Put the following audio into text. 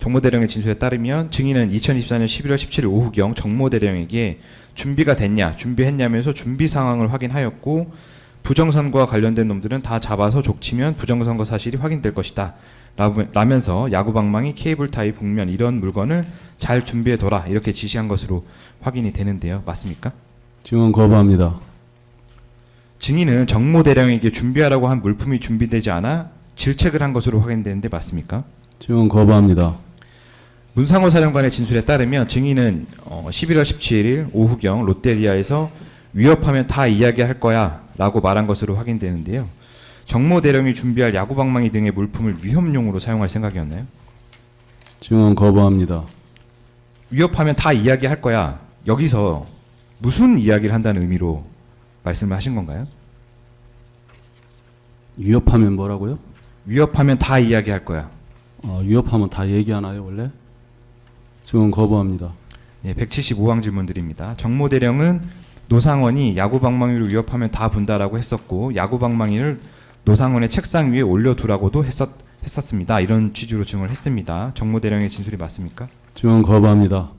정모대령의 진술에 따르면 증인은 2024년 11월 17일 오후경 정모대령에게 준비가 됐냐, 준비했냐면서 준비 상황을 확인하였고 부정선거와 관련된 놈들은 다 잡아서 족치면 부정선거 사실이 확인될 것이다. 라면서 야구방망이, 케이블 타이, 복면 이런 물건을 잘 준비해둬라 이렇게 지시한 것으로 확인이 되는데요. 맞습니까? 증언 거부합니다. 증인은 정모 대령에게 준비하라고 한 물품이 준비되지 않아 질책을 한 것으로 확인되는데 맞습니까? 증언 거부합니다. 문상호 사령관의 진술에 따르면 증인은 어, 11월 17일 오후경 롯데리아에서 위협하면 다 이야기할 거야 라고 말한 것으로 확인되는데요. 정모 대령이 준비할 야구방망이 등의 물품을 위협용으로 사용할 생각이었나요? 증언 거부합니다. 위협하면 다 이야기할 거야. 여기서 무슨 이야기를 한다는 의미로 말씀을 하신 건가요? 위협하면 뭐라고요? 위협하면 다 이야기할 거야. 어, 위협하면 다 얘기하나요 원래? 증언 거부합니다. 예, 175항 질문드립니다. 정모 대령은 노상원이 야구방망이로 위협하면 다 분다라고 했었고 야구방망이를 노상원의 책상 위에 올려두라고도 했었, 했었습니다. 이런 취지로 증언을 했습니다. 정모 대령의 진술이 맞습니까? 증언 거부합니다.